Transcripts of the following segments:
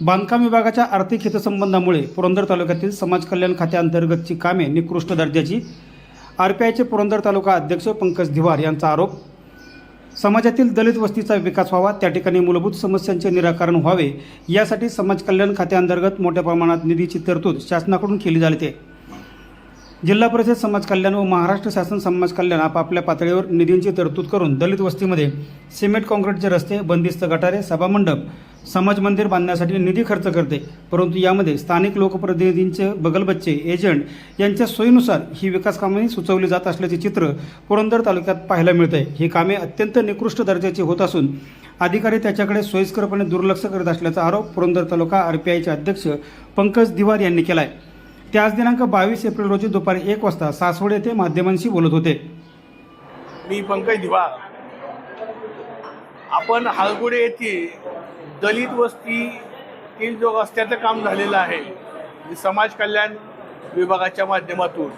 बांधकाम विभागाच्या आर्थिक हितसंबंधामुळे पुरंदर तालुक्यातील समाज कल्याण खात्याअंतर्गतची कामे निकृष्ट दर्जाची. आर पी आयचे पुरंदर तालुका अध्यक्ष पंकज धिवार यांचा आरोप समाजातील दलित वस्तीचा विकास व्हावा त्या ठिकाणी मूलभूत समस्यांचे निराकरण व्हावे यासाठी समाज कल्याण खात्याअंतर्गत मोठ्या प्रमाणात निधीची तरतूद शासनाकडून केली जाते जिल्हा परिषद समाज कल्याण व महाराष्ट्र शासन समाज कल्याण आपापल्या पातळीवर निधींची तरतूद करून दलित वस्तीमध्ये सिमेंट काँक्रीटचे रस्ते बंदिस्त गटारे सभामंडप समाज मंदिर बांधण्यासाठी निधी खर्च करते. परंतु यामध्ये स्थानिक लोकप्रतिनिधींचे बगलबच्चे एजंट यांच्या सोयीनुसार ही विकास कामे सुचवली जात असल्याचे चित्र पुरंदर तालुक्यात पाहायला मिळते ही कामे अत्यंत निकृष्ट दर्जाची होत असून अधिकारी त्याच्याकडे सोयीस्करपणे दुर्लक्ष करत असल्याचा आरोप पुरंदर तालुका आर पी आयचे अध्यक्ष पंकज दिवार यांनी केला आहे ते आज दिनांक बावीस एप्रिल रोजी दुपारी एक वाजता सासवड येथे माध्यमांशी बोलत होते. मी पंकज दिवार. आपण हालगुडे येथे दलित वस्तीतील जो रस्त्याचं काम झालेलं आहे म्हणजे समाज कल्याण विभागाच्या माध्यमातून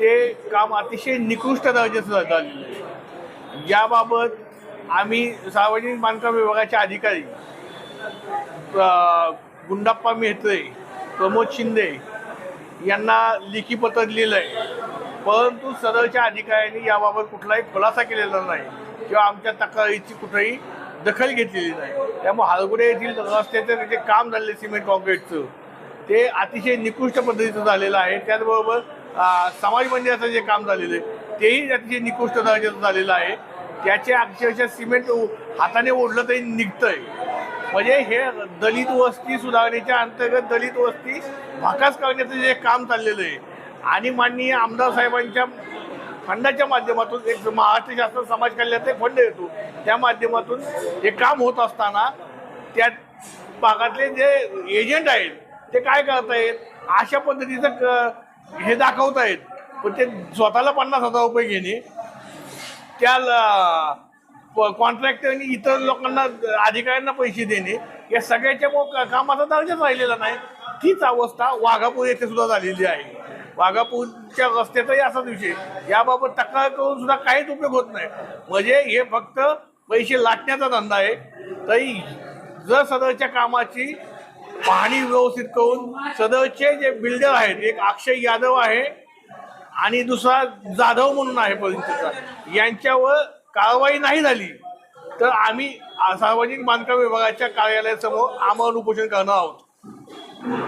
ते काम अतिशय निकृष्ट दर्जाचं झालेलं आहे. याबाबत आम्ही सार्वजनिक बांधकाम विभागाचे अधिकारी गुंडाप्पा मेहत्रे प्रमोद शिंदे यांना लेखी पत्र लिहिलं आहे. परंतु सदरच्या अधिकाऱ्यांनी याबाबत कुठलाही खुलासा केलेला नाही किंवा आमच्या तक्रारीची कुठेही दखल घेतलेली नाही. त्यामुळे हालगुडे येथील रस्त्याचं जे काम झालेलं आहे सिमेंट कॉन्क्रीटचं ते अतिशय निकृष्ट पद्धतीचं झालेलं आहे. त्याचबरोबर समाज मंदिराचं जे काम झालेलं आहे तेही अतिशय निकृष्ट दर्जाचं झालेलं आहे. त्याचे अक्षरशः सिमेंट हाताने ओढलं तरी निघतंय. म्हणजे हे दलित वस्ती सुधारणेच्या अंतर्गत दलित वस्ती भाकास करण्याचं जे काम चाललेलं आहे आणि माननीय आमदार साहेबांच्या फंडाच्या माध्यमातून एक महाराष्ट्र शासन समाज कल्याणचा एक फंड येतो. त्या माध्यमातून हे काम होत असताना त्या भागातले जे एजंट आहेत ते काय करतायत? अशा पद्धतीचं क- हे दाखवतायत. पण ते स्वतःला पन्नास हजार रुपये घेणे त्या कॉन्ट्रॅक्टरनी इतर लोकांना अधिकाऱ्यांना पैसे देणे या सगळ्याच्या कामाचा दर्जाच राहिलेला नाही. तीच अवस्था वाघापूर येथे सुद्धा झालेली आहे. वाघापूरच्या रस्त्याचाही असाच विषय याबाबत तक्रार करून सुद्धा काहीच उपयोग होत नाही. म्हणजे हे फक्त पैसे लाटण्याचा धंदा आहे. तरी जर सदरच्या कामाची पाहणी व्यवस्थित करून सदरचे जे बिल्डर आहेत एक अक्षय यादव आहे आणि दुसरा जाधव म्हणून आहे परिस्थितीचा यांच्यावर कारवाई नाही झाली तर आम्ही सार्वजनिक बांधकाम विभागाच्या कार्यालयासमोर आमरण उपोषण करणार आहोत.